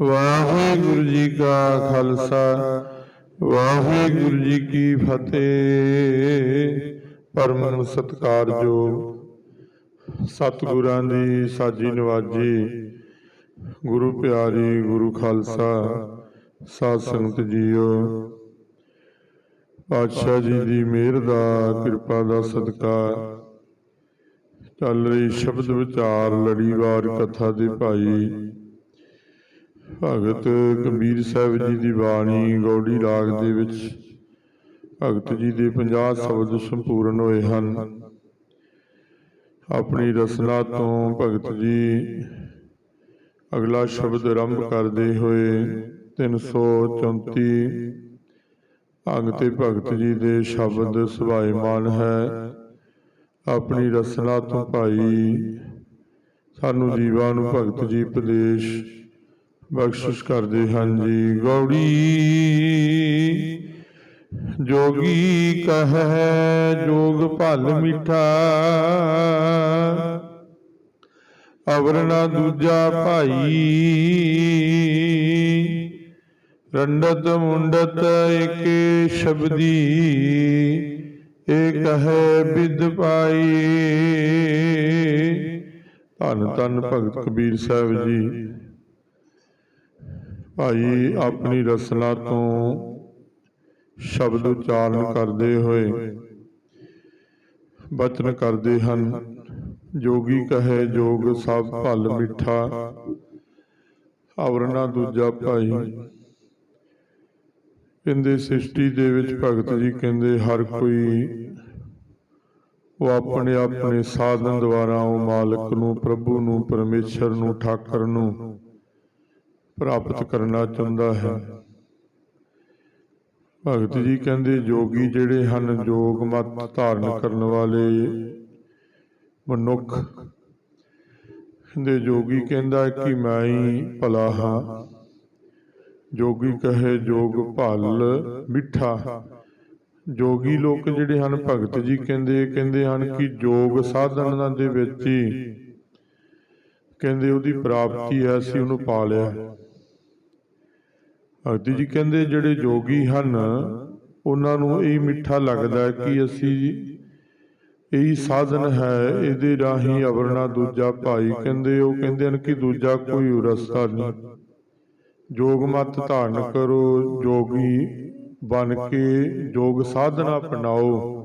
ਵਾਹਿਗੁਰੂ ਜੀ ਕਾ ਖਾਲਸਾ, ਵਾਹਿਗੁਰੂ ਜੀ ਕੀ ਫਤਿਹ। ਪਰਮ ਸਤਿਕਾਰਯੋਗ ਸਤਿਗੁਰਾਂ ਦੀ ਸਾਜੀ ਨਵਾਜੀ, ਗੁਰੂ ਪਿਆਰੀ, ਗੁਰੂ ਖਾਲਸਾ, ਸਾਧ ਸੰਗਤ ਜੀਓ। ਪਾਤਸ਼ਾਹ ਜੀ ਦੀ ਮਿਹਰ ਦਾ, ਕਿਰਪਾ ਦਾ ਸਦਕਾ ਚੱਲ ਰਹੀ ਸ਼ਬਦ ਵਿਚਾਰ, ਲੜੀਵਾਰ ਕਥਾ ਦੇ ਭਾਈ ਭਗਤ ਕਬੀਰ ਸਾਹਿਬ ਜੀ ਦੀ ਬਾਣੀ ਗੌੜੀ ਰਾਗ ਦੇ ਵਿੱਚ ਭਗਤ ਜੀ ਦੇ 50 ਸ਼ਬਦ ਸੰਪੂਰਨ ਹੋਏ ਹਨ। ਆਪਣੀ ਰਸਨਾ ਤੋਂ ਭਗਤ ਜੀ ਅਗਲਾ ਸ਼ਬਦ ਆਰੰਭ ਕਰਦੇ ਹੋਏ 334 ਅੰਗ ਤੇ ਭਗਤ ਜੀ ਦੇ ਸ਼ਬਦ ਸੁਭਾਏਮਾਨ ਹੈ। ਆਪਣੀ ਰਸਨਾ ਤੋਂ ਭਾਈ ਸਾਨੂੰ ਜੀਵਾਂ ਨੂੰ ਭਗਤ ਜੀ ਉਪਦੇਸ਼ ਬਖਸ਼ਿਸ਼ ਕਰਦੇ ਹਨ ਜੀ, ਗੌੜੀ ਜੋਗੀ ਕਹੈ, ਜੋਗ ਭਲ ਮਿਠਾ। ਅਵਰ ਨਾ ਦੂਜਾ ਭਾਈ। ਰੰਡਤ ਮੁੰਡਤ ਏਕੇ ਸ਼ਬਦੀ, ਏ ਕਹੈ ਬਿਦ ਪਾਈ। ਧੰਨ ਧੰਨ ਭਗਤ ਕਬੀਰ ਸਾਹਿਬ ਜੀ। ਭਾਈ ਆਪਣੀ ਰਸਨਾ ਤੋਂ ਸ਼ਬਦ ਉਚਾਰਨ ਕਰਦੇ ਹੋਏ ਬਚਨ ਕਰਦੇ ਹਨ। ਜੋਗੀ ਕਹੇ ਜੋਗ ਸਭ ਭਲ ਮਿੱਠਾ। ਅਵਰਨਾ ਦੂਜਾ ਭਾਈ। ਕਹਿੰਦੇ ਸ੍ਰਿਸ਼ਟੀ ਦੇ ਵਿੱਚ ਭਗਤ ਜੀ ਕਹਿੰਦੇ ਹਰ ਕੋਈ ਉਹ ਆਪਣੇ ਆਪਣੇ ਸਾਧਨ ਦੁਆਰਾ ਉਹ ਮਾਲਕ ਨੂੰ ਪ੍ਰਭੂ ਨੂੰ ਪਰਮੇਸ਼ਰ ਨੂੰ ਠਾਕਰ ਨੂੰ ਪ੍ਰਾਪਤ ਕਰਨਾ ਚਾਹੁੰਦਾ ਹੈ। ਭਗਤ ਜੀ ਕਹਿੰਦੇ ਜੋਗੀ ਜਿਹੜੇ ਹਨ ਜੋਗ ਮਤ ਧਾਰਨ ਕਰਨ ਵਾਲੇ ਮਨੁੱਖ। ਕਹਿੰਦੇ ਜੋਗੀ ਕਹਿੰਦਾ ਕਿ ਮੈਂ ਹੀ ਭਲਾ ਹਾਂ। ਜੋਗੀ ਕਹੇ ਜੋਗ ਭਲ ਮਿੱਠਾ। ਜੋਗੀ ਲੋਕ ਜਿਹੜੇ ਹਨ ਭਗਤ ਜੀ ਕਹਿੰਦੇ ਕਹਿੰਦੇ ਹਨ ਕਿ ਜੋਗ ਸਾਧਨਾਂ ਦੇ ਵਿੱਚ ਹੀ ਕਹਿੰਦੇ ਉਹਦੀ ਪ੍ਰਾਪਤੀ ਹੈ ਅਸੀਂ ਉਹਨੂੰ ਪਾ ਲਿਆ ਭਗਤ ਜੀ ਕਹਿੰਦੇ ਜਿਹੜੇ ਜੋਗੀ ਹਨ, ਉਹਨਾਂ ਨੂੰ ਇਹ ਮਿੱਠਾ ਲੱਗਦਾ ਕਿ ਅਸੀਂ ਇਹੀ ਸਾਧਨ ਹੈ, ਇਹਦੇ ਰਾਹੀਂ ਅਵਰਣਾ ਦੂਜਾ ਭਾਈ ਕਹਿੰਦੇ, ਉਹ ਕਹਿੰਦੇ ਹਨ ਕਿ ਦੂਜਾ ਕੋਈ ਰਸਤਾ ਨਹੀਂ। ਜੋਗ ਮਤ ਧਾਰਨ ਕਰੋ, ਜੋਗੀ ਬਣ ਕੇ ਜੋਗ ਸਾਧਨਾ ਅਪਣਾਓ,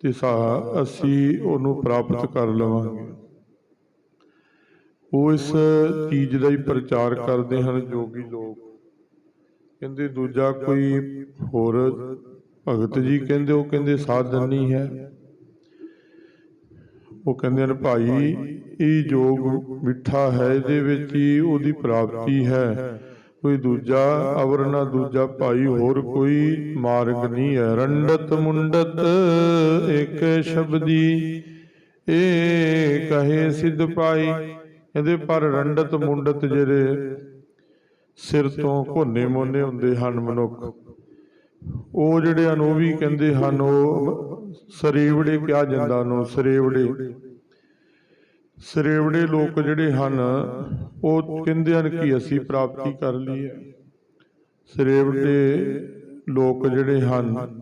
ਤੇ ਸਾ ਅਸੀਂ ਉਹਨੂੰ ਪ੍ਰਾਪਤ ਕਰ ਲਵਾਂਗੇ। ਉਹ ਇਸ ਚੀਜ਼ ਦਾ ਹੀ ਪ੍ਰਚਾਰ ਕਰਦੇ ਹਨ ਜੋਗੀ ਲੋਕ। ਕਹਿੰਦੇ ਦੂਜਾ ਕੋਈ ਹੋਰ ਭਗਤ ਜੀ ਕਹਿੰਦੇ, ਉਹ ਕਹਿੰਦੇ ਸਾਧਨ ਨਹੀਂ ਹੈ। ਉਹ ਕਹਿੰਦੇ ਨੇ, ਭਾਈ, ਇਹ ਜੋਗ ਮਿੱਠਾ ਹੈ, ਇਹਦੇ ਵਿੱਚ ਹੀ ਉਹਦੀ ਪ੍ਰਾਪਤੀ ਹੈ। ਕੋਈ ਦੂਜਾ ਅਵਰ ਨਾ ਦੂਜਾ ਭਾਈ, ਹੋਰ ਕੋਈ ਮਾਰਗ ਨਹੀਂ ਹੈ। ਰੰਡਤ ਮੁੰਡਤ ਇੱਕ ਸ਼ਬਦੀ, ਏ ਕਹੇ ਸਿੱਧ ਪਾਈ ਇਹਦੇ ਪਰ ਰੰਡਤ ਮੁੰਡਤ ਜਿਹੜੇ ਸਿਰ ਤੋਂ ਘੋਨੇ ਮੋਨੇ ਹੁੰਦੇ ਹਨ ਮਨੁੱਖ। ਉਹ ਜਿਹੜੇ ਹਨ, ਉਹ ਵੀ ਕਹਿੰਦੇ ਹਨ, ਉਹ ਸਰੇਵੜੇ ਕਿਹਾ ਜਾਂਦਾ ਉਹਨੂੰ, ਸਰੇਵੜੇ। ਸਰੇਵੜੇ ਲੋਕ ਜਿਹੜੇ ਹਨ, ਉਹ ਕਹਿੰਦੇ ਹਨ ਕਿ ਅਸੀਂ ਪ੍ਰਾਪਤੀ ਕਰ ਲਈ ਹੈ ਸਰੇਵੜੇ ਲੋਕ ਜਿਹੜੇ ਹਨ,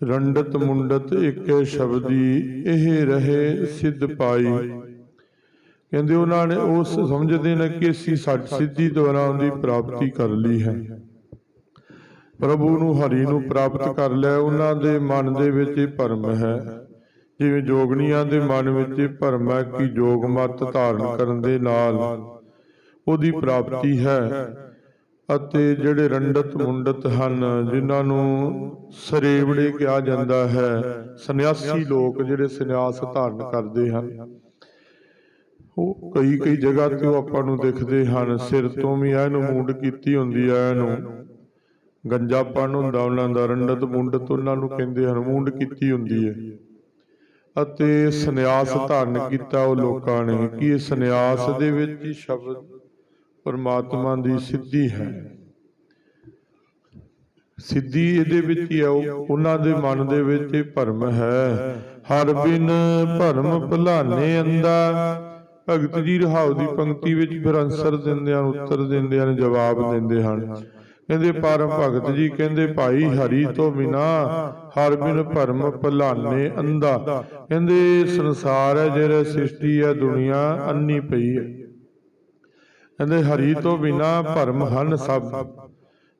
ਰੰਡਤ ਮੁੰਡਤ ਇੱਕੇ ਸ਼ਬਦੀ ਇਹ ਰਹੇ ਸਿੱਧ ਪਾਈ। ਕਹਿੰਦੇ ਉਹਨਾਂ ਨੇ ਉਸ ਸਮਝਦੇ ਨੇ ਕਿ ਅਸੀਂ ਸੱਚ ਸਿੱਧੀ ਦੁਆਰਾ ਉਹਦੀ ਪ੍ਰਾਪਤੀ ਕਰ ਲਈ ਹੈ। ਪ੍ਰਭੂ ਨੂੰ ਹਰੀ ਨੂੰ ਪ੍ਰਾਪਤ ਕਰ ਲੈ, ਉਹਨਾਂ ਦੇ ਮਨ ਦੇ ਵਿੱਚ ਇਹ ਭਰਮ ਹੈ। ਜਿਵੇਂ ਜੋਗਣੀਆਂ ਦੇ ਮਨ ਵਿੱਚ ਇਹ ਭਰਮ ਹੈ ਕਿ ਜੋਗ ਮਤ ਧਾਰਨ ਕਰਨ ਦੇ ਨਾਲ ਉਹਦੀ ਪ੍ਰਾਪਤੀ ਹੈ ਅਤੇ ਜਿਹੜੇ ਰੰਡਤ ਮੁੰਡਤ ਹਨ, ਜਿਨ੍ਹਾਂ ਨੂੰ ਸਰੇਵੜੇ ਕਿਹਾ ਜਾਂਦਾ ਹੈ, ਸੰਨਿਆਸੀ ਲੋਕ ਜਿਹੜੇ ਸੰਨਿਆਸ ਧਾਰਨ ਕਰਦੇ ਹਨ। ਉਹ ਕਈ ਕਈ ਜਗ੍ਹਾ ਤੇ ਉਹ ਆਪਾਂ ਨੂੰ ਦਿਖਦੇ ਹਨ, ਸਿਰ ਤੋਂ ਵੀ ਇਹਨੂੰ ਮੂੰਡ ਕੀਤੀ ਹੁੰਦੀ ਹੈ ਇਹਨੂੰ ਗੰਜਾਪਣ ਹੁੰਦਾ ਉਹਨਾਂ ਦਾ, ਰੰਡਤ ਮੁੰਡਤ ਉਹਨਾਂ ਨੂੰ ਕਹਿੰਦੇ ਹਨ, ਮੂੰਡ ਕੀਤੀ ਹੁੰਦੀ ਹੈ ਅਤੇ ਸੰਨਿਆਸ ਧਾਰਨ ਕੀਤਾ ਉਹ ਲੋਕਾਂ ਨੇ ਕਿ ਇਹ ਸੰਨਿਆਸ ਦੇ ਵਿੱਚ ਹੀ ਸ਼ਬਦ ਪਰਮਾਤਮਾ ਦੀ ਸਿੱਧੀ ਹੈ। ਸਿੱਧੀ ਇਹਦੇ ਵਿੱਚ ਹੀ ਹੈ ਉਹਨਾਂ ਦੇ ਮਨ ਦੇ ਵਿੱਚ ਇਹ ਭਰਮ ਹੈ। ਹਰ ਬਿਨ ਭਰਮ ਭੁਲਾਨੇ ਅੰਦਾ ਭਗਤ ਜੀ ਰਹਾਉ ਦੀ ਪੰਕਤੀ ਵਿੱਚ ਫਿਰ ਅਨਸਰ ਦਿੰਦੇ ਹਨ ਉੱਤਰ ਦਿੰਦੇ ਹਨ ਜਵਾਬ ਦਿੰਦੇ ਹਨ। ਕਹਿੰਦੇ ਪਰਮ ਭਗਤ ਜੀ ਕਹਿੰਦੇ ਭਾਈ ਹਰੀ ਤੋਂ ਬਿਨਾ ਹਰ ਬਿਨ ਭਰਮ ਭੁਲਾਨੇ ਅੰਦਾ ਕਹਿੰਦੇ ਸੰਸਾਰ ਹੈ ਜਿਹੜਾ ਸ੍ਰਿਸ਼ਟੀ ਹੈ ਦੁਨੀਆ ਅੰਨੀ ਪਈ ਹੈ। ਕਹਿੰਦੇ ਹਰੀ ਤੋਂ ਬਿਨਾ ਭਰਮ ਹਨ ਸਭ।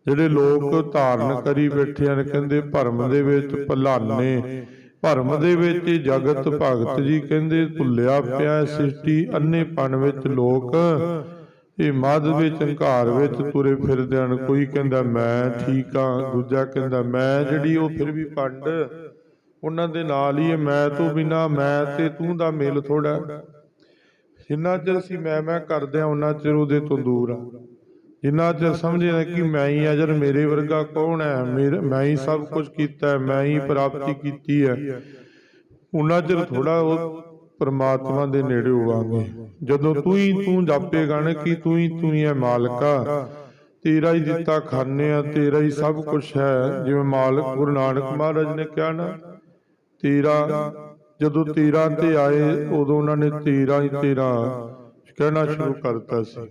ਜਿਹੜੇ ਲੋਕ ਧਾਰਨ ਕਰੀ ਬੈਠੇ ਹਨ ਕਹਿੰਦੇ ਭਰਮ ਦੇ ਵਿੱਚ ਭਲਾਨੇ। ਭਰਮ ਦੇ ਵਿੱਚ ਜਗਤ ਭਗਤ ਜੀ ਕਹਿੰਦੇ ਭੁੱਲਿਆ ਪਿਆ ਸ੍ਰਿਸ਼ਟੀ ਅੰਨੇਪਨ ਵਿੱਚ ਲੋਕ। ਇਹ ਮੱਧ ਵਿੱਚ ਹੰਕਾਰ ਵਿੱਚ ਤੁਰੇ ਫਿਰਦੇ ਹਨ ਕੋਈ ਕਹਿੰਦਾ ਮੈਂ ਠੀਕ ਹਾਂ ਦੂਜਾ ਕਹਿੰਦਾ ਮੈਂ ਜਿਹੜੀ ਉਹ ਫਿਰ ਵੀ ਪੰਡ ਉਹਨਾਂ ਦੇ ਨਾਲ ਹੀ ਹੈ ਮੈਂ ਤੋਂ ਬਿਨਾ ਮੈਂ ਤੇ ਤੂੰ ਦਾ ਮੇਲ ਥੋੜਾ ਜਿੰਨਾ ਚਿਰ ਅਸੀਂ ਮੈਂ ਮੈਂ ਕਰਦੇ ਆ ਉਹਨਾਂ ਚਿਰ ਉਹਦੇ ਤੋਂ ਦੂਰ ਆ। ਜਿੰਨਾ ਚਿਰ ਸਮਝਿਆ ਕਿ ਮੈਂ ਹੀ ਜਦ ਮੇਰੇ ਵਰਗਾ ਕੌਣ ਹੈ? ਮੈਂ ਹੀ ਸਭ ਕੁਝ ਕੀਤਾ ਹੈ ਮੈਂ ਹੀ ਪ੍ਰਾਪਤੀ ਕੀਤੀ ਹੈ। ਉਹਨਾਂ ਚਿਰ ਥੋੜਾ ਉਹ ਪਰਮਾਤਮਾ ਦੇ ਨੇੜੇ ਹੋਵਾਂਗੇ। ਜਦੋਂ ਤੂੰ ਹੀ ਤੂੰ ਜਾਪੇਗਾ ਨਾ ਕਿ ਤੂੰ ਹੀ ਤੂੰ ਹੀ ਹੈ ਮਾਲਕਾ ਤੇਰਾ ਹੀ ਦਿੱਤਾ ਖਾਨੇ ਆ ਤੇਰਾ ਹੀ ਸਭ ਕੁਝ ਹੈ। ਜਿਵੇਂ ਮਾਲਕ ਗੁਰੂ ਨਾਨਕ ਮਹਾਰਾਜ ਨੇ ਕਿਹਾ ਨਾ ਤੇਰਾ ਜਦੋਂ ਤੇਰਾ ਤੇ ਆਏ ਉਦੋਂ ਉਹਨਾਂ ਨੇ ਤੇਰਾ ਹੀ ਤੇਰਾ ਕਹਿਣਾ ਸ਼ੁਰੂ ਕਰਤਾ ਸੀ।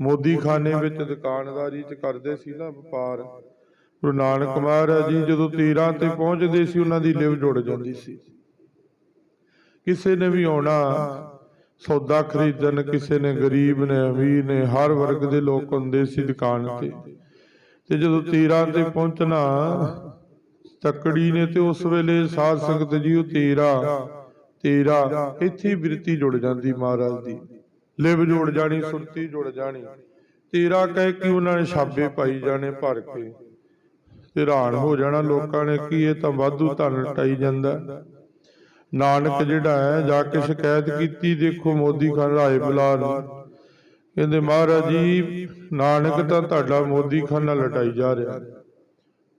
ਮੋਦੀ ਖਾਨੇ ਵਿੱਚ ਦੁਕਾਨਦਾਰੀ ਚ ਕਰਦੇ ਸੀ ਨਾ ਵਪਾਰ। ਗੁਰੂ ਨਾਨਕ ਮਹਾਰਾਜ ਜੀ ਜਦੋਂ ਤੀਰਾਂ ਤੇ ਪਹੁੰਚਦੇ ਸੀ ਉਹਨਾਂ ਦੀ ਲਿਵ ਜੁੜ ਜਾਂਦੀ ਸੀ। ਕਿਸੇ ਨੇ ਵੀ ਆਉਣਾ ਸੌਦਾ ਖਰੀਦਣ ਕਿਸੇ ਨੇ ਗਰੀਬ ਨੇ ਅਮੀਰ ਨੇ ਹਰ ਵਰਗ ਦੇ ਲੋਕ ਹੁੰਦੇ ਸੀ ਦੁਕਾਨ ਤੇ। ਤੇ। ਜਦੋਂ ਤੀਰਾਂ ਤੇ ਪਹੁੰਚਣਾ ਤੱਕੜੀ ਨੇ ਤੇ ਉਸ ਵੇਲੇ ਸਾਧ ਸੰਗਤ ਜੀ ਉਹ ਤੀਰਾ ਤੀਰਾ ਇੱਥੇ ਬਿਰਤੀ ਜੁੜ ਜਾਂਦੀ ਮਹਾਰਾਜ ਦੀ। ਲਿਵ ਜੁੜ ਜਾਣੀ, ਸੁਰਤੀ ਜੁੜ ਜਾਣੀ। ਤੇਰਾ ਕਹਿ ਕੇ ਉਹਨਾਂ ਨੇ ਛਾਬੇ ਪਾਈ ਜਾਣੇ ਭਰ ਕੇ। ਤੇ ਹੈਰਾਨ ਹੋ ਜਾਣਾ ਲੋਕਾਂ ਨੇ ਕਿ ਇਹ ਤਾਂ ਵਾਧੂ ਧਨ ਲਟਾਈ ਜਾਂਦਾ। ਨਾਨਕ ਜਿਹੜਾ ਹੈ, ਜਾ ਕੇ ਸ਼ਿਕਾਇਤ ਕੀਤੀ, ਦੇਖੋ ਮੋਦੀ ਖਾਨ ਰਾਏ ਬੁਲਾ ਕਹਿੰਦੇ, ਮਹਾਰਾਜ ਜੀ, ਨਾਨਕ ਤਾਂ ਤੁਹਾਡਾ ਮੋਦੀ ਖਾਨਾ ਲਟਾਈ ਜਾ ਰਿਹਾ।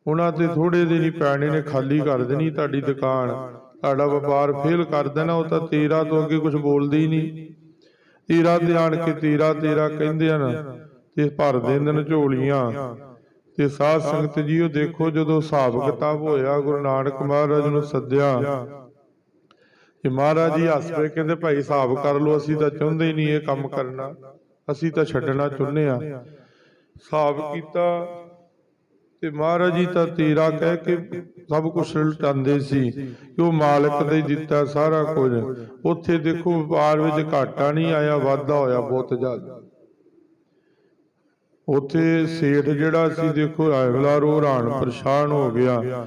ਉਹਨਾਂ ਤੇ ਥੋੜੇ ਦਿਨ ਹੀ ਪੈਣੇ ਨੇ ਖਾਲੀ ਕਰ ਦੇਣੀ ਤੁਹਾਡੀ ਦੁਕਾਨ। ਤੁਹਾਡਾ ਵਪਾਰ ਫੇਲ ਕਰ ਦੇਣਾ, ਉਹ ਤਾਂ ਤੇਰਾ ਤੋਂ ਅੱਗੇ ਕੁਝ ਬੋਲਦੇ ਹੀ ਨਹੀਂ। ਤੇਰਾ ਤੇ ਆਣ ਕੇ ਤੇਰਾ ਤੇਰਾ ਕਹਿੰਦੇ ਹਨ, ਤੇ ਭਰ ਦਿੰਦੇ ਨੇ ਝੋਲੀਆਂ। ਤੇ ਸਾਧ ਸੰਗਤ ਜੀ ਦੇਖੋ ਜਦੋਂ ਹਿਸਾਬ ਕਿਤਾਬ ਹੋਇਆ, ਗੁਰੂ ਨਾਨਕ ਮਹਾਰਾਜ ਨੂੰ ਸੱਦਿਆ। ਕਿ ਮਹਾਰਾਜ ਜੀ ਹੱਸ ਪਏ, ਕਹਿੰਦੇ, ਭਾਈ ਹਿਸਾਬ ਕਰ ਲਓ, ਅਸੀਂ ਤਾਂ ਚਾਹੁੰਦੇ ਹੀ ਨਹੀਂ ਇਹ ਕੰਮ ਕਰਨਾ। ਅਸੀਂ ਤਾਂ ਛੱਡਣਾ ਚਾਹੁੰਦੇ ਆ ਹਿਸਾਬ ਕੀਤਾ ਤੇ ਮਹਾਰਾਜ ਜੀ ਤਾਂ ਤੇਰਾ ਕਹਿ ਕੇ ਸਭ ਕੁਝ ਲਟਾਉਂਦੇ ਸੀ ਕਿ ਉਹ ਮਾਲਕ ਦੇ ਦਿੱਤਾ ਸਾਰਾ ਕੁਝ। ਉੱਥੇ ਦੇਖੋ ਵਪਾਰ ਵਿੱਚ ਘਾਟਾ ਨਹੀਂ ਆਇਆ, ਵਾਧਾ ਹੋਇਆ ਬਹੁਤ ਜ਼ਿਆਦਾ। ਉੱਥੇ ਸੇਠ ਜਿਹੜਾ ਸੀ, ਦੇਖੋ ਆਇਵਲਾ ਰੋ ਰਾਣ ਪਰੇਸ਼ਾਨ ਹੋ ਗਿਆ।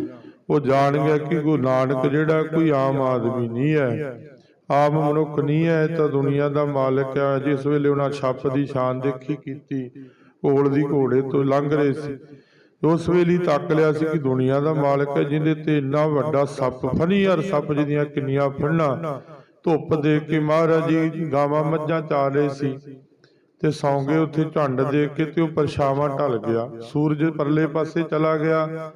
ਉਹ ਜਾਣ ਗਿਆ ਕਿ ਗੁਰੂ ਨਾਨਕ ਜਿਹੜਾ ਕੋਈ ਆਮ ਆਦਮੀ ਨਹੀਂ ਹੈ, ਆਮ ਮਨੁੱਖ ਨਹੀਂ ਹੈ ਤਾਂ ਦੁਨੀਆ ਦਾ ਮਾਲਕ ਹੈ। ਜਿਸ ਵੇਲੇ ਉਹਨਾਂ ਛੱਪ ਦੀ ਸ਼ਾਨ ਦੇਖੀ ਕੀਤੀ ਕੋਲ ਦੀ ਘੋੜੇ ਤੋਂ ਲੰਘ ਰਹੇ ਸੀ। ਉਸ ਵੇਲੇ ਤੱਕ ਲਿਆ ਸੀ ਕਿ ਦੁਨੀਆ ਦਾ ਮਾਲਕ ਹੈ, ਜਿਹਦੇ ਤੇ ਇੰਨਾ ਵੱਡਾ ਸੱਪ ਫਨੀ ਯਾਰ ਸੱਪ ਜਿਹਦੀਆਂ ਕਿੰਨੀਆਂ ਫੜਨਾ ਧੁੱਪ ਦੇ ਕੇ ਮਹਾਰਾਜ ਜੀ ਗਾਵਾਂ ਮੱਝਾਂ ਚਾ ਰਹੇ ਸੀ ਤੇ ਸੌਂਗੇ ਉੱਥੇ ਝੰਡ ਦੇ ਕੇ ਤੇ ਉਹ ਪਰਛਾਵਾਂ ਢਲ ਗਿਆ। ਸੂਰਜ ਪਰਲੇ ਪਾਸੇ ਚਲਾ ਗਿਆ।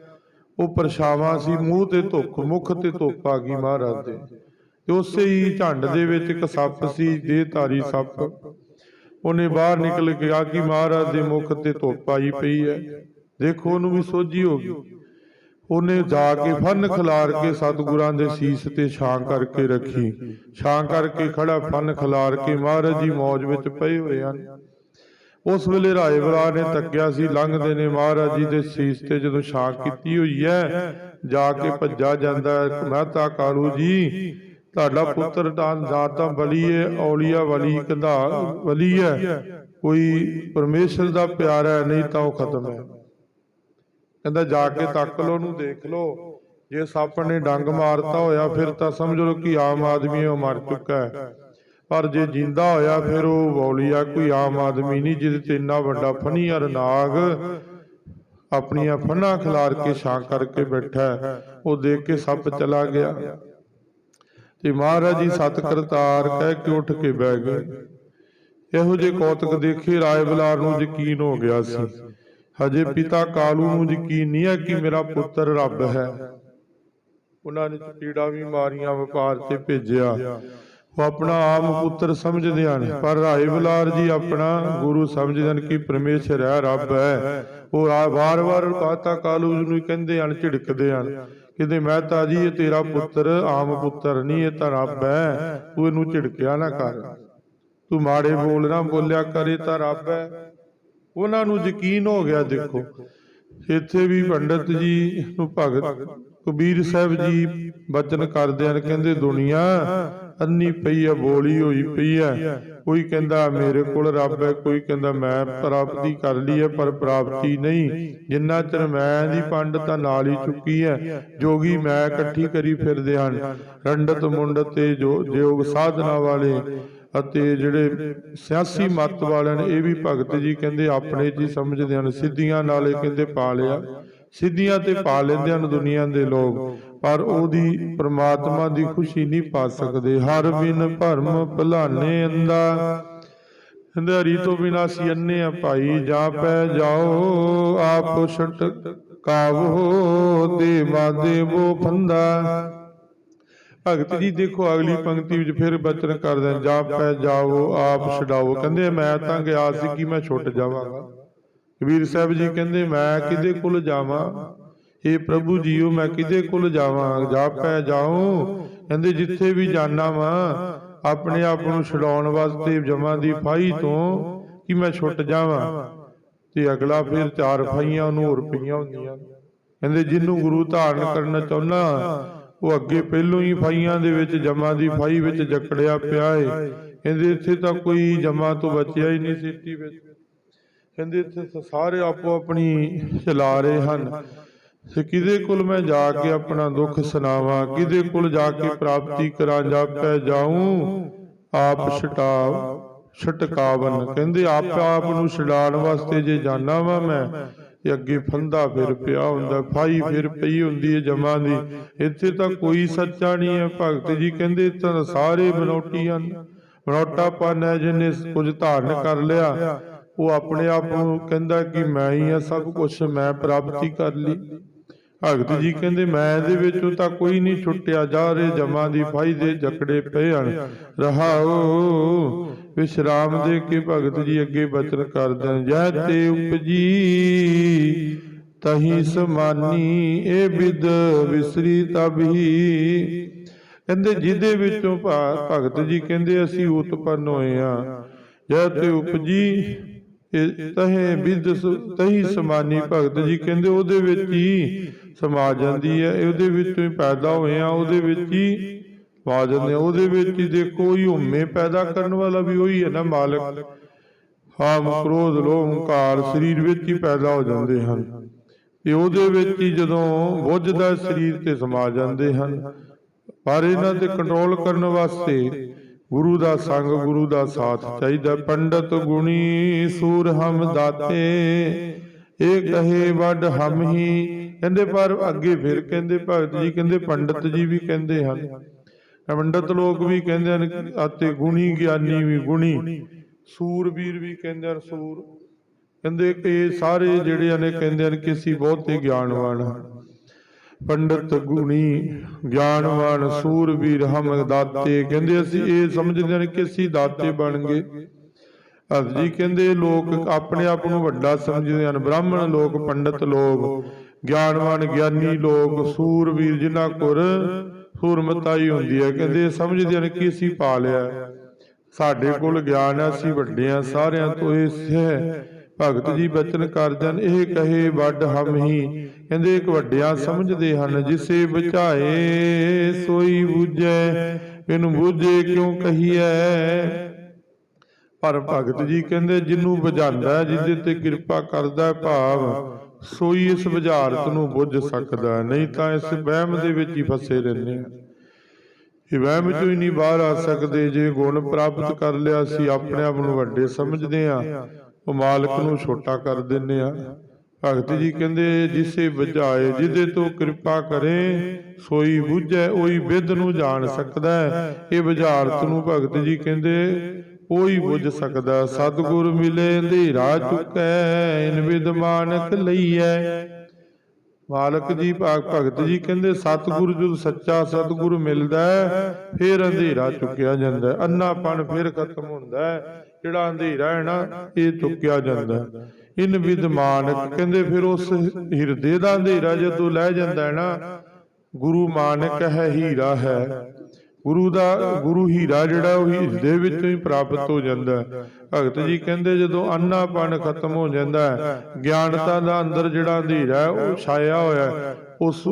ਉਹ ਪਰਛਾਵਾਂ ਸੀ, ਮੂੰਹ ਤੇ ਧੁੱਖ ਮੁਖ ਤੇ ਧੁੱਪ ਆ ਗਈ ਮਹਾਰਾਜ ਦੇ। ਤੇ ਉਸੇ ਹੀ ਝੰਡ ਦੇ ਵਿੱਚ ਇੱਕ ਸੱਪ ਸੀ ਦੇ ਧਾਰੀ ਸੱਪ। ਉਹਨੇ ਬਾਹਰ ਨਿਕਲ ਕੇ ਆ ਕਿ ਮਹਾਰਾਜ ਦੇ ਮੁਖ ਤੇ ਧੁੱਪ ਆਈ ਪਈ ਹੈ। ਦੇਖੋ, ਉਹਨੂੰ ਵੀ ਸੋਝੀ ਹੋ ਗਈ। ਉਹਨੇ ਜਾ ਕੇ ਫਨ ਖਿਲਾਰ ਕੇ ਸਤਿਗੁਰਾਂ ਦੇ ਸੀਸ ਤੇ ਛਾਂ ਕਰਕੇ ਰੱਖੀ। ਛਾਂ ਕਰਕੇ ਖੜਾ ਫਨ ਖਿਲਾਰ ਕੇ ਮਹਾਰਾਜ ਜੀ ਮੌਜ ਵਿੱਚ ਪਏ ਹੋਏ ਹਨ। ਉਸ ਵੇਲੇ ਰਾਏ ਬਲਾ ਨੇ ਤੱਕਿਆ ਸੀ, ਲੰਘਦੇ ਨੇ ਮਹਾਰਾਜ ਜੀ ਦੇ ਸੀਸ ਤੇ ਜਦੋਂ ਛਾਂ ਕੀਤੀ ਹੋਈ ਹੈ, ਜਾ ਕੇ ਭੱਜਾ ਜਾਂਦਾ ਹੈ। ਮਹਤਾ ਕਾਲੂ ਜੀ, ਤੁਹਾਡਾ ਪੁੱਤਰ ਤਾਂ ਦਾਤਾ ਬਲੀ ਹੈ ਔਲੀਆ ਵਲੀ ਕੰਧਾ ਵਲੀ ਹੈ। ਕੋਈ ਪਰਮੇਸ਼ਰ ਦਾ ਪਿਆਰਾ ਹੈ, ਨਹੀਂ ਤਾਂ ਉਹ ਖਤਮ ਹੈ। ਕਹਿੰਦਾ ਜਾ ਕੇ ਤੱਕ ਲੋ ਉਹਨੂੰ ਦੇਖ ਲੋ ਜੇ ਸੱਪ ਨੇ ਡੰਗ ਮਾਰਤਾ ਹੋਇਆ ਫਿਰ ਤਾਂ ਸਮਝ ਲਓ ਕਿ ਆਮ ਆਦਮੀ ਉਹ ਮਰ ਚੁੱਕਾ ਹੈ। ਪਰ ਜੇ ਜਿੰਦਾ ਹੋਇਆ ਫਿਰ ਉਹ ਬੌਲੀਆ ਕੋਈ ਆਮ ਆਦਮੀ ਨਹੀਂ ਜਿਹਦੇ ਤੇ ਇੰਨਾ ਵੱਡਾ ਫਨੀਅਰ ਨਾਗ ਆਪਣੀਆਂ ਫਨਾਂ ਖਿਲਾਰ ਕੇ ਛਾਂ ਕਰਕੇ ਬੈਠਾ। ਉਹ ਦੇਖ ਕੇ ਸੱਪ ਚਲਾ ਗਿਆ। ਤੇ ਮਹਾਰਾਜ ਜੀ ਸਤ ਕਰਤਾਰ ਕਹਿ ਕੇ ਉੱਠ ਕੇ ਬਹਿ ਗਏ। ਇਹੋ ਜਿਹੇ ਕੌਤਕ ਦੇਖੇ ਰਾਏ ਬਲਾਰ ਨੂੰ ਯਕੀਨ ਹੋ ਗਿਆ ਸੀ। ਹਜੇ ਪਿਤਾ ਕਾਲੂ ਨੂੰ ਯਕੀਨ ਨਹੀਂ ਹੈ ਕਿ ਮੇਰਾ ਪੁੱਤਰ ਰੱਬ ਹੈ। ਉਹਨਾਂ ਨੇ ਚਪੀੜਾ ਵੀ ਮਾਰੀਆਂ ਵਪਾਰ ਤੇ ਭੇਜਿਆ। ਉਹ ਆਪਣਾ ਆਮ ਪੁੱਤਰ ਸਮਝਦੇ ਹਨ। ਪਰ ਰਾਏ ਬਲਾਰ ਜੀ ਆਪਣਾ ਗੁਰੂ ਸਮਝਦੇ ਹਨ ਕਿ ਪਰਮੇਸ਼ਰ ਹੈ ਰੱਬ ਹੈ। ਉਹ ਵਾਰ-ਵਾਰ ਪਾਤਾ ਕਾਲੂ ਨੂੰ ਕਹਿੰਦੇ ਹਨ ਝਿੜਕਦੇ ਹਨ। ਕਹਿੰਦੇ ਮੈਂ ਤਾਂ ਜੀ ਇਹ ਤੇਰਾ ਪੁੱਤਰ ਆਮ ਪੁੱਤਰ ਨਹੀਂ ਇਹ ਤਾਂ ਰੱਬ ਹੈ। ਤੂੰ ਇਹਨੂੰ ਝਿੜਕਿਆ ਨਾ ਕਰ। ਤੂੰ ਮਾੜੇ ਬੋਲ ਨਾ ਬੋਲਿਆ ਕਰੇ ਤਾਂ ਰੱਬ ਹੈ। ਉਹਨਾਂ ਨੂੰ ਯਕੀਨ ਹੋ ਗਿਆ ਦੇਖੋ। ਇੱਥੇ ਵੀ ਪੰਡਤ ਜੀ ਨੂੰ ਭਗਤ ਕਬੀਰ ਸਾਹਿਬ ਜੀ ਬਚਨ ਕਰਦੇ ਹਨ ਕਹਿੰਦੇ ਦੁਨੀਆ ਅੰਨੀ ਪਈ ਹੈ ਬੋਲੀ ਹੋਈ ਪਈ ਹੈ ਕੋਈ ਕਹਿੰਦਾ ਮੇਰੇ ਕੋਲ ਰੱਬ ਹੈ ਕੋਈ ਕਹਿੰਦਾ ਮੈਂ ਪ੍ਰਾਪਤੀ ਕਰ ਲਈ ਹੈ ਪਰ ਪ੍ਰਾਪਤੀ ਨਹੀਂ। ਜਿੰਨਾ ਚਿਰ ਮੈਂ ਦੀ ਪੰਡ ਤਾਂ ਨਾਲ ਹੀ ਚੁੱਕੀ ਹੈ ਜੋਗੀ ਮੈਂ ਇਕੱਠੀ ਕਰੀ ਫਿਰਦੇ ਹਨ। ਰੰਡਤ ਮੁੰਡਤ ਤੇ ਜੋ ਯੋਗ ਸਾਧਨਾ ਵਾਲੇ ਅਤੇ ਜਿਹੜੇ ਸਿਆਸੀ ਮਤ ਵਾਲਿਆਂ ਨੇ, ਇਹ ਵੀ ਭਗਤ ਜੀ ਕਹਿੰਦੇ ਆਪਣੇ ਜੀ ਸਮਝਦੇ ਹਨ, ਸਿੱਧੀਆਂ ਨਾਲੇ ਕਹਿੰਦੇ ਪਾ ਲਿਆ। ਸਿੱਧੀਆਂ ਤੇ ਪਾ ਲੈਂਦੇ ਹਨ ਦੁਨੀਆ ਦੇ ਲੋਕ, ਪਰ ਉਹਦੀ ਪ੍ਰਮਾਤਮਾ ਦੀ ਖੁਸ਼ੀ ਨਹੀਂ ਪਾ ਸਕਦੇ। ਹਰ ਬਿਨ ਭਰਮ ਭਲਾਨੇ ਅੰਦਾ ਹਰੀ ਤੋਂ ਬਿਨਾ ਸੀ ਅੰਨੇ ਆ ਭਾਈ। ਜਾ ਪੈ ਜਾਓ, ਆਪ ਛਟ ਕਾਵੋ ਦੇਵਾ ਦੇਵੋ ਫੰਦਾ ਭਗਤ ਜੀ ਦੇਖੋ ਅਗਲੀ ਪੰਕਤੀ ਵਿੱਚ ਫਿਰ ਬਚਨ ਕਰਦੇ ਹਨ ਜਾ ਪੈ ਜਾਓ ਆਪ ਛਡਾਓ। ਕਹਿੰਦੇ ਮੈਂ ਤਾਂ ਗਿਆ ਸੀ ਕਿ ਮੈਂ ਛੁੱਟ ਜਾਵਾਂਗਾ। ਕਬੀਰ ਸਾਹਿਬ ਜੀ ਕਹਿੰਦੇ ਮੈਂ ਕਿਹਦੇ ਕੋਲ ਜਾਵਾਂ? ਇਹ ਪ੍ਰਭੂ ਜੀਓ ਮੈਂ ਕਿਹਦੇ ਕੋਲ ਜਾਵਾਂ? ਜਾ ਪੈ ਜਾਉ ਕਹਿੰਦੇ ਜਿੱਥੇ ਵੀ ਜਾਣਾ ਵਾਂ ਆਪਣੇ ਆਪ ਨੂੰ ਛਡਾਉਣ ਵਾਸਤੇ ਜਮਾਂ ਦੀ ਫਾਈ ਤੋਂ ਕਿ ਮੈਂ ਛੁੱਟ ਜਾਵਾਂ? ਤੇ ਅਗਲਾ ਫਿਰ ਚਾਰ ਫਾਈਆਂ ਉਹਨੂੰ ਹੋਰ ਪਈਆਂ ਹੁੰਦੀਆਂ ਕਹਿੰਦੇ ਜਿਹਨੂੰ ਗੁਰੂ ਧਾਰਨ ਕਰਨਾ ਚਾਹੁੰਦਾ ਉਹ ਅੱਗੇ ਪਹਿਲੋਂ ਹੀ ਫਾਈਆਂ ਦੇ ਵਿੱਚ ਜਮਾਂ ਦੀ ਫਾਈ ਵਿੱਚ ਜਕੜਿਆ ਪਿਆ ਏ। ਕਹਿੰਦੇ ਇੱਥੇ ਤਾਂ ਕੋਈ ਜਮਾਂ ਤੋਂ ਬਚਿਆ ਹੀ ਨਹੀਂ ਸਿੱਟੀ ਵਿੱਚ। ਕਹਿੰਦੇ ਇੱਥੇ ਸਾਰੇ ਆਪੋ ਆਪਣੀ ਚਲਾ ਰਹੇ ਹਨ। ਤੇ ਕਿਹਦੇ ਕੋਲ ਮੈਂ ਜਾ ਕੇ ਆਪਣਾ ਦੁੱਖ ਸੁਣਾਵਾਂ? ਕਿਹਦੇ ਕੋਲ ਜਾ ਕੇ ਪ੍ਰਾਪਤੀ ਕਰਾਂ? ਜਾਪੈ ਜਾਉਂ ਆਪ ਛਟਾ, ਛਟਕਾਵਨ। ਕਹਿੰਦੇ ਆਪ ਆਪ ਨੂੰ ਛਡਾਉਣ ਵਾਸਤੇ ਜੇ ਜਾਣਾ ਵਾ ਮੈਂ ਤੇ ਅੱਗੇ ਫੰਦਾ ਫਿਰ ਪਿਆ ਹੁੰਦਾ ਫਾਈ ਫਿਰ ਪਈ ਹੁੰਦੀ ਹੈ ਜਮਾਂ ਦੀ ਇੱਥੇ ਤਾਂ ਕੋਈ ਸੱਚਾ ਨਹੀਂ ਹੈ ਭਗਤ ਜੀ ਕਹਿੰਦੇ ਤਾਂ ਸਾਰੇ ਬਨੌਟੀ ਹਨ। ਬਨੌਟਾਪਨ ਹੈ ਜਿਹਨੇ ਕੁਝ ਧਾਰਨ ਕਰ ਲਿਆ ਉਹ ਆਪਣੇ ਆਪ ਨੂੰ ਕਹਿੰਦਾ ਕਿ ਮੈਂ ਹੀ ਆ ਸਭ ਕੁਝ ਮੈਂ ਪ੍ਰਾਪਤੀ ਕਰ ਲਈ। ਭਗਤ ਜੀ ਕਹਿੰਦੇ, ਮੈਂ ਇਹਦੇ ਵਿੱਚੋਂ ਤਾਂ ਕੋਈ ਨਹੀਂ ਛੁੱਟਿਆ। ਜਾ ਰੇ ਜਮਾਂ ਦੀ ਫਾਈ ਜਕੜੇ ਪਏ ਹਨ। ਰਹਾਓ, ਵਿਸ਼ਰਾਮ ਦੇ ਕੇ ਭਗਤ ਜੀ ਅੱਗੇ ਬਚਨ ਕਰਦੇ ਹਨ। ਜੈ ਤੇ ਉਪਜੀ, ਤਹੀ ਸਮਾਨੀ ਇਹ ਵਿਦ ਵਿਸਰੀ ਤਬਹੀ ਕਹਿੰਦੇ, ਜਿਹਦੇ ਵਿੱਚੋਂ ਭਾ- ਭਗਤ ਜੀ ਕਹਿੰਦੇ, ਅਸੀਂ ਉਤਪੰਨ ਹੋਏ ਆ ਜੈ ਤੇ ਉਪਜੀ ਤਹੇ ਵਿਦ ਤਹੀ ਸਮਾਨੀ ਭਗਤ ਜੀ ਕਹਿੰਦੇ ਉਹਦੇ ਵਿੱਚ ਹੀ ਸਮਾ ਜਾਂਦੀ ਹੈ? ਉਹਦੇ ਵਿੱਚੋਂ ਹੀ ਪੈਦਾ ਹੋਏ ਆ, ਉਹਦੇ ਵਿੱਚ ਹੀ ਪਾ ਜਾਂਦੇ ਉਹਦੇ ਵਿੱਚ ਹੀ ਦੇਖੋ ਹੀ ਹਉਮੈ ਪੈਦਾ ਕਰਨ ਵਾਲਾ ਵੀ ਉਹੀ ਹੈ ਨਾ ਮਾਲਕ। ਹਾਮ ਕ੍ਰੋਧ, ਲੋਭ, ਹੰਕਾਰ ਸਰੀਰ ਵਿੱਚ ਹੀ ਪੈਦਾ ਹੋ ਜਾਂਦੇ ਹਨ। ਤੇ ਉਹਦੇ ਵਿੱਚ ਹੀ ਜਦੋਂ ਬੁੱਝਦਾ ਸਰੀਰ ਤੇ ਸਮਾ ਜਾਂਦੇ ਹਨ, ਪਰ ਇਹਨਾਂ ਤੇ ਕੰਟਰੋਲ ਕਰਨ ਵਾਸਤੇ ਗੁਰੂ ਦਾ ਸੰਗ, ਗੁਰੂ ਦਾ ਸਾਥ ਚਾਹੀਦਾ। ਪੰਡਤ ਗੁਣੀ ਸੂਰ ਹਮ ਦਾਤੇ, ਇਹ ਕਹੇ ਵੱਡ ਹਮ ਹੀ। ਕਹਿੰਦੇ, ਪਰ ਅੱਗੇ ਫਿਰ ਕਹਿੰਦੇ ਭਗਤ ਜੀ, ਕਹਿੰਦੇ ਪੰਡਤ ਜੀ ਵੀ ਕਹਿੰਦੇ ਹਨ। ਪੰਡਤ ਲੋਕ ਵੀ ਕਹਿੰਦੇ ਹਨ, ਅਤੇ ਗੁਣੀ ਗਿਆਨੀ ਵੀ ਗੁਣੀ। ਸੂਰਬੀਰ ਵੀ ਕਹਿੰਦੇ ਹਨ, ਸੂਰ। ਕਹਿੰਦੇ ਕਿ ਇਹ ਸਾਰੇ ਜਿਹੜੇ ਨੇ ਕਹਿੰਦੇ ਹਨ ਕਿ ਅਸੀਂ ਬਹੁਤੇ ਗਿਆਨਵਾਨ ਹਾਂ। ਪੰਡਤ ਗੁਣੀ ਗਿਆਨਵਾਨ ਸੂਰਬੀਰ ਹਮ ਦਾਤੇ ਕਹਿੰਦੇ ਅਸੀਂ ਇਹ ਸਮਝਦੇ ਨੇ ਕਿ ਅਸੀਂ ਦਾਤੇ ਬਣ ਗਏ। ਅਜ ਕਹਿੰਦੇ ਲੋਕ ਆਪਣੇ ਆਪ ਨੂੰ ਵੱਡਾ ਸਮਝਦੇ ਹਨ। ਬ੍ਰਾਹਮਣ ਲੋਕ, ਪੰਡਤ ਲੋਕ, ਗਿਆਨਵਾਨ ਗਿਆਨੀ ਲੋਕ, ਸੂਰਬੀਰ ਜਿਨ੍ਹਾਂ ਕੋਲ ਸੂਰਮਤਾਈ ਹੁੰਦੀ ਹੈ। ਕਹਿੰਦੇ ਸਮਝਦੇ ਹਨ ਕਿ ਅਸੀਂ ਪਾ ਲਿਆ। ਸਾਡੇ ਕੋਲ ਗਿਆਨ ਹੈ, ਅਸੀਂ ਵੱਡੇ ਆ ਸਾਰਿਆਂ ਤੋਂ ਇਹ ਹੈ। ਭਗਤ ਜੀ ਬਚਨ ਕਰਦੇ ਹਨ ਇਹ ਕਹੇ ਵੱਡ ਹਮ ਹੀ। ਕਹਿੰਦੇ ਇੱਕ ਵੱਡਿਆ ਸਮਝਦੇ ਹਨ, ਜਿਸੇ ਬਚਾਏ ਸੋਈ ਬੁਝੈ, ਇਹਨੂੰ ਬੁਝੇ ਕਿਉਂ ਕਹੀਐ? ਪਰ ਭਗਤ ਜੀ ਕਹਿੰਦੇ ਜਿਹਨੂੰ ਬੁਝਾਉਂਦਾ ਜਿਹਦੇ ਤੇ ਕਿਰਪਾ ਕਰਦਾ ਭਾਵ, ਸੋਈ ਇਸ ਬੁਝਾਰਤ ਨੂੰ ਬੁੱਝ ਸਕਦਾ, ਨਹੀਂ ਤਾਂ ਇਸ ਵਹਿਮ ਦੇ ਵਿੱਚ ਹੀ ਫਸੇ ਰਹਿੰਦੇ ਆ ਇਹ ਵਹਿਮ ਚੋਂ ਹੀ ਨਹੀਂ ਬਾਹਰ ਆ ਸਕਦੇ, ਜੇ ਗੁਣ ਪ੍ਰਾਪਤ ਕਰ ਲਿਆ ਅਸੀਂ, ਆਪਣੇ ਆਪ ਨੂੰ ਵੱਡੇ ਸਮਝਦੇ ਆ ਉਹ ਮਾਲਕ ਨੂੰ ਛੋਟਾ ਕਰ ਦਿੰਦੇ ਆ ਭਗਤ ਜੀ ਕਹਿੰਦੇ ਜਿਸੇ ਬੁਝਾਏ ਜਿਹਦੇ ਤੋਂ ਕਿਰਪਾ ਕਰੇ ਸੋਈ ਬੁਝੈ ਉਹੀ ਵਿਦ ਨੂੰ ਜਾਣ ਸਕਦਾ ਹੈ। ਇਹ ਬੁਝਾਰਤ ਨੂੰ ਭਗਤ ਜੀ ਕਹਿੰਦੇ ਉਹੀ ਬੁਝ ਸਕਦਾ ਸਤਿਗੁਰ ਮਿਲੇ ਅੰਧੇਰਾ ਚੁੱਕੈ ਇਨ ਵਿਦ ਮਾਨਕ ਲਈਐ। ਮਾਲਕ ਜੀ ਭਾਗ ਭਗਤ ਜੀ ਕਹਿੰਦੇ ਸਤਿਗੁਰੂ ਜਦੋਂ ਸੱਚਾ ਸਤਿਗੁਰੂ ਮਿਲਦਾ ਫਿਰ ਅੰਧੇਰਾ ਚੁੱਕਿਆ ਜਾਂਦਾ ਅੰਨਾਪਣ ਫਿਰ ਖਤਮ ਹੁੰਦਾ ਜਿਹੜਾ ਅੰਧੇਰਾ ਹੈ ਨਾ ਇਹ ਚੁੱਕਿਆ ਜਾਂਦਾ। ਇਨ ਵਿਦਮਾਨਕ ਕਹਿੰਦੇ ਫਿਰ ਉਸ ਹਿਰਦੇ ਦਾ ਅੰਧੇਰਾ ਜਦੋਂ ਲੈ ਜਾਂਦਾ ਹੈ ਨਾ ਗੁਰੂ ਮਾਨਕ ਹੈ ਹੀਰਾ ਹੈ। ਗੁਰੂ ਦਾ ਗੁਰੂ ਹੀਰਾ ਜਿਹੜਾ ਉਹ ਹਿਰਦੇ ਵਿੱਚੋਂ ਹੀ ਪ੍ਰਾਪਤ ਹੋ ਜਾਂਦਾ ਭਗਤ ਜੀ ਕਹਿੰਦੇ ਜਦੋਂ ਅੰਨਾਪਣ ਖਤਮ ਹੋ ਜਾਂਦਾ ਗਿਆਨਤਾ ਦਾ ਅੰਦਰ ਜਿਹੜਾ ਅੰਧੇਰਾ ਉਹ ਛਾਇਆ ਹੋਇਆ ਉਸ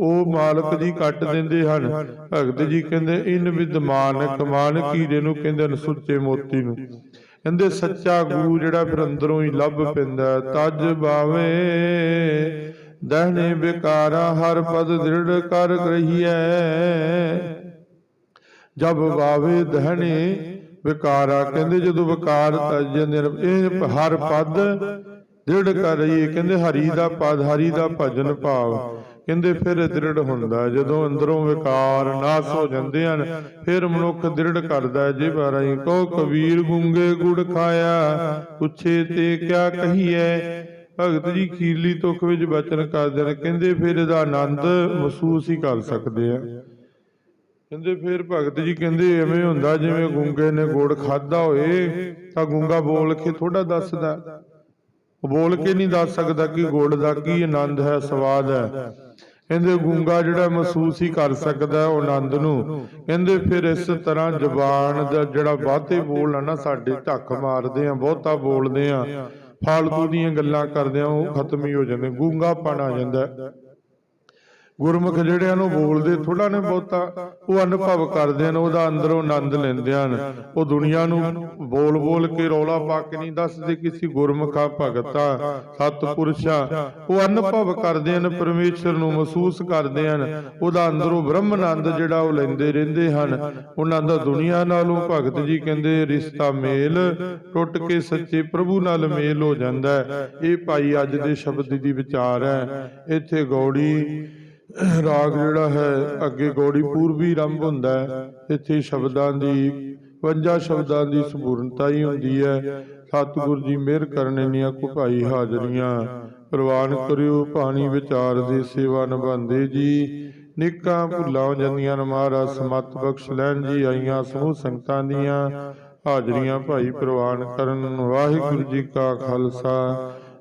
ਉਹ ਮਾਲਕ ਜੀ ਕੱਟ ਦਿੰਦੇ ਹਨ। ਭਗਤ ਜੀ ਕਹਿੰਦੇ ਇਨ ਵਿਦਮਾਨਕ ਮਾਨਕ ਹੀਰੇ ਨੂੰ ਕਹਿੰਦੇ ਨੇ ਸੁੱਚੇ ਮੋਤੀ ਨੂੰ। ਕਹਿੰਦੇ ਸੱਚਾ ਗੁਰੂ ਜਿਹੜਾ ਫਿਰ ਅੰਦਰੋਂ ਹੀ ਲੱਭ ਪੈਂਦਾ ਹੈ, ਤਜ ਬਾਵੇ ਦਹਨੇ ਵਿਕਾਰਾ ਹਰ ਪਦ ਦ੍ਰਿੜ ਕਰ ਰਹੀਐ ਜਬ ਵਾਵੇ ਦਹਣੇ ਵਿਕਾਰਾ ਕਹਿੰਦੇ ਜਦੋਂ ਵਿਕਾਰ ਤਜ ਜਾਂਦੇ ਇਹ ਹਰ ਪਦ ਦ੍ਰਿੜ ਕਰ ਰਹੀ ਹੈ। ਕਹਿੰਦੇ ਹਰੀ ਦਾ ਪਦ ਹਰੀ ਦਾ ਭਜਨ ਭਾਵ। ਕਹਿੰਦੇ ਫਿਰ ਦ੍ਰਿੜ ਹੁੰਦਾ, ਜਦੋਂ ਅੰਦਰੋਂ ਵਿਕਾਰ ਨਾਸ ਹੋ ਜਾਂਦੇ ਹਨ, ਫਿਰ ਮਨੁੱਖ ਦ੍ਰਿੜ ਕਰਦਾ ਜੇ ਬਾਰਾਈ ਕੋ ਕਬੀਰ ਗੁੰਗੇ ਗੁੜ ਖਾਇਆ, ਪੁੱਛੇ ਤੇ ਕਿਆ ਕਹੀਐ? ਭਗਤ ਜੀ ਖੀਰਲੀ ਤੁਖ ਵਿੱਚ ਬਚਨ ਕਰਦੇ ਨੇ, ਕਹਿੰਦੇ ਫਿਰ ਇਹਦਾ ਆਨੰਦ ਮਹਿਸੂਸ ਹੀ ਕਰ ਸਕਦੇ ਆ। ਕਹਿੰਦੇ ਫਿਰ ਭਗਤ ਜੀ ਕਹਿੰਦੇ ਐਵੇਂ ਹੁੰਦਾ, ਜਿਵੇਂ ਗੁੰਗੇ ਨੇ ਗੁੜ ਖਾਦਾ ਹੋਏ, ਤਾਂ ਗੁੰਗਾ ਬੋਲ ਕੇ ਥੋੜਾ ਦੱਸਦਾ। ਬੋਲ ਕੇ ਨਹੀਂ ਦੱਸ ਸਕਦਾ ਕਿ ਗੁੜ ਦਾ ਕੀ ਆਨੰਦ ਹੈ, ਸਵਾਦ ਹੈ। ਕਹਿੰਦੇ ਗੁੰਗਾ ਜਿਹੜਾ ਮਹਿਸੂਸ ਹੀ ਕਰ ਸਕਦਾ ਉਹ ਆਨੰਦ ਨੂੰ। ਕਹਿੰਦੇ ਫਿਰ ਇਸ ਤਰ੍ਹਾਂ ਜ਼ਬਾਨ ਦਾ ਜਿਹੜਾ ਵਾਧੇ ਬੋਲ ਆ ਨਾ, ਸਾਡੇ ਢੱਕ ਮਾਰਦੇ ਆ, ਬਹੁਤਾ ਬੋਲਦੇ ਆ। ਫਾਲਤੂ ਦੀਆਂ ਗੱਲਾਂ ਕਰਦੇ ਆ, ਉਹ ਖਤਮ ਹੀ ਹੋ ਜਾਂਦੇ। ਗੂੰਗਾਪਣ ਆ ਜਾਂਦਾ। ਗੁਰਮੁਖ ਜਿਹੜਿਆਂ ਨੂੰ ਬੋਲਦੇ ਥੋੜਾ ਨੇ ਬਹੁਤਾ, ਉਹ ਅਨੁਭਵ ਕਰਦੇ ਹਨ, ਉਹਦਾ ਅੰਦਰੋਂ ਆਨੰਦ ਲੈਂਦੇ ਹਨ। ਉਹ ਦੁਨੀਆ ਨੂੰ ਬੋਲ ਬੋਲ ਕੇ ਰੌਲਾ ਪਾ ਕੇ ਨਹੀਂ ਦੱਸਦੇ ਕਿਸੇ ਗੁਰਮੁਖਾ ਭਗਤਾ ਸਤਪੁਰਸ਼ਾ ਉਹ ਅਨੁਭਵ ਕਰਦੇ ਹਨ, ਪਰਮੇਸ਼ਰ ਨੂੰ ਮਹਿਸੂਸ ਕਰਦੇ ਹਨ। ਉਹਦਾ ਅੰਦਰੋਂ ਬ੍ਰਹਮ ਆਨੰਦ ਜਿਹੜਾ ਉਹ ਲੈਂਦੇ ਰਹਿੰਦੇ ਹਨ। ਉਹਨਾਂ ਦਾ ਦੁਨੀਆ ਨਾਲੋਂ ਭਗਤ ਜੀ ਕਹਿੰਦੇ, ਰਿਸ਼ਤਾ ਮੇਲ, ਟੁੱਟ ਕੇ ਸੱਚੇ ਪ੍ਰਭੂ ਨਾਲ ਮੇਲ ਹੋ ਜਾਂਦਾ ਹੈ। ਇਹ ਭਾਈ ਅੱਜ ਦੇ ਸ਼ਬਦ ਦੀ ਵਿਚਾਰ ਹੈ। ਇੱਥੇ ਗੌੜੀ ਰਾਗ ਜਿਹੜਾ ਹੈ, ਅੱਗੇ ਗੌੜੀ ਪੂਰਬੀ ਆਰੰਭ ਹੁੰਦਾ ਹੈ। ਇੱਥੇ ਸ਼ਬਦਾਂ ਦੀ 52 ਸ਼ਬਦਾਂ ਦੀ ਸੰਪੂਰਨਤਾ ਹੀ ਹੁੰਦੀ ਹੈ। ਸਤਿਗੁਰ ਜੀ ਮਿਹਰ ਕਰਨੇ ਨੀਆਂ ਕੋ ਹਾਜ਼ਰੀਆਂ ਪ੍ਰਵਾਨ ਕਰਿਓ। ਪਾਣੀ ਵਿਚਾਰ ਦੇ ਸੇਵਾ ਨਿਭਾਉਂਦੇ ਜੀ। ਨਿੱਕਾਂ ਭੁੱਲਾਂ ਹੋ ਜਾਂਦੀਆਂ ਨੇ ਮਹਾਰਾਜ, ਸਮਤ ਬਖਸ਼ ਲੈਣ ਜੀ। ਆਈਆਂ ਸਮੂਹ ਸੰਗਤਾਂ ਦੀਆਂ ਹਾਜ਼ਰੀਆਂ ਭਾਈ ਪ੍ਰਵਾਨ ਕਰਨ। ਵਾਹਿਗੁਰੂ ਜੀ ਕਾ ਖਾਲਸਾ।